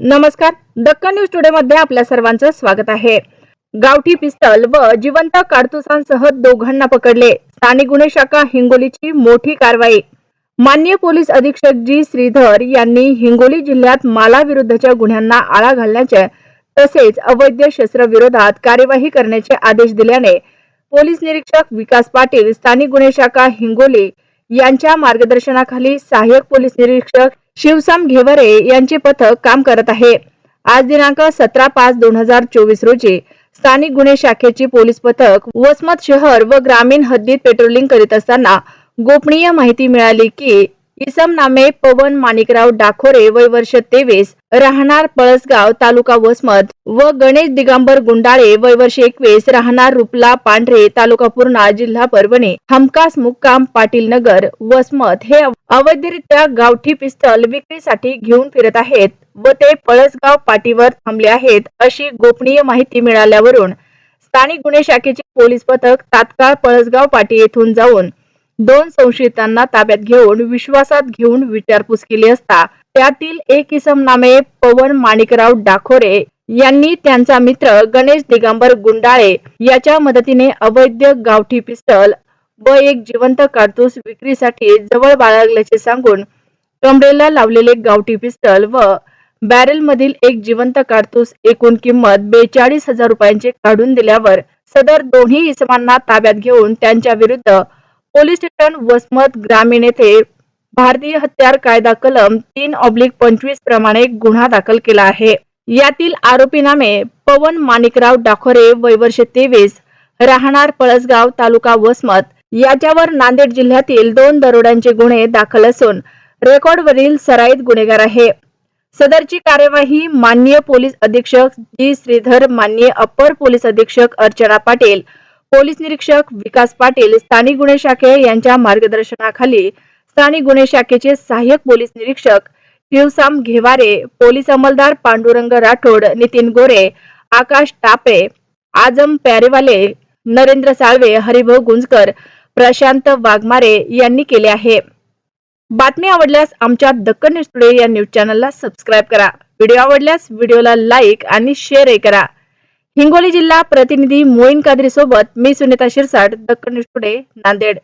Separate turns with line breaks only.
नमस्कार Deccan news today मध्ये आपल्या सर्वांचं स्वागत आहे. गावठी पिस्तल व जिवंत काडतुसांसह दोघांना पकडले. स्थानिक गुन्हे शाखा हिंगोलीची मोठी कारवाई. मान्य पोलीस अधीक्षक जी श्रीधर यांनी हिंगोली जिल्ह्यात माला विरुद्धच्या गुन्ह्यांना आळा घालण्याचे तसेच अवैध शस्त्र विरोधात कार्यवाही करण्याचे आदेश दिल्याने पोलीस निरीक्षक विकास पाटील स्थानिक गुन्हे शाखा हिंगोली यांच्या मार्गदर्शनाखाली सहाय्यक पोलीस निरीक्षक शिवसाम घेवरे यांचे पथक काम करत आहे. आज दिनांक सतरा पाच दोन हजार चोवीस रोजी स्थानिक गुन्हे शाखेची पोलीस पथक वसमत शहर व ग्रामीण हद्दीत पेट्रोलिंग करीत असताना गोपनीय माहिती मिळाली की इसम नामे पवन माणिकराव डाखोरे वय वर्ष तेवीस राहणार पळसगाव तालुका वसमत व गणेश दिगंबर गुंडाळे वय वर्ष एकवीस राहणार रुपला पांढरे तालुका पूर्णा जिल्हा परभणी हमकास मुक्काम पाटील नगर वसमत. हे अवैधरित्या गावठी पिस्तल विक्रीसाठी घेऊन फिरत आहेत व ते पळसगाव पाटीवर थांबले आहेत अशी गोपनीय माहिती मिळाल्यावरून स्थानिक गुन्हे शाखेचे पोलीस पथक तात्काळ पळसगाव पाटी येथून जाऊन दोन संशयितांना ताब्यात घेऊन विश्वासात घेऊन विचारपूस केली असता त्यातील एक इसम नामे पवन माणिकराव डाखोरे यांनी त्यांचा मित्र गणेश दिगंबर गुंडाळे याच्या मदतीने अवैध गावठी पिस्तल व एक जिवंत कारतूस विक्रीसाठी जवळ बाळगल्याचे सांगून कमरेला लावलेले गावठी पिस्तल व बॅरेलमधील एक जिवंत कारतूस एकूण किंमत बेचाळीस हजार रुपयांचे काढून दिल्यावर सदर दोन्ही इसमांना ताब्यात घेऊन त्यांच्या विरुद्ध पोलीस स्टेशन वसमत ग्रामीण येथे भारतीय हत्यार कायदा कलम तीन ऑब्लिक पंचवीस प्रमाणे गुन्हा दाखल केला आहे. यातील आरोपी नामे पवन माणिकराव डाखोरे वय वर्ष तेवीस राहणार पळसगाव तालुका वसमत. याच्यावर नांदेड जिल्ह्यातील दोन दरोड्यांचे गुन्हे दाखल असून रेकॉर्डवरील सराईत गुन्हेगार आहे. सदरची कार्यवाही माननीय पोलीस अधीक्षक जी. श्रीधर माननीय अप्पर पोलीस अधीक्षक अर्चना पाटील पोलीस निरीक्षक विकास पाटील स्थानिक गुन्हे शाखे यांच्या मार्गदर्शनाखाली स्थानिक गुन्हे शाखेचे सहाय्यक पोलीस निरीक्षक शिवसाम घेवारे पोलीस अंमलदार पांडुरंग राठोड नितीन गोरे आकाश टापे आजम प्यारेवाले नरेंद्र साळवे हरिभाऊ गुंजकर प्रशांत वाघमारे यांनी केले आहे. बातमी आवडल्यास आमच्या दक्कन न्यूज टुडे या न्यूज चॅनलला सबस्क्राईब करा. व्हिडिओ आवडल्यास व्हिडिओला लाईक आणि शेअरही करा. हिंगोली जिल्हा प्रतिनिधी मोईन कादरी सोबत मी सुनीता शिरसाट दक्कन टुडे नांदेड.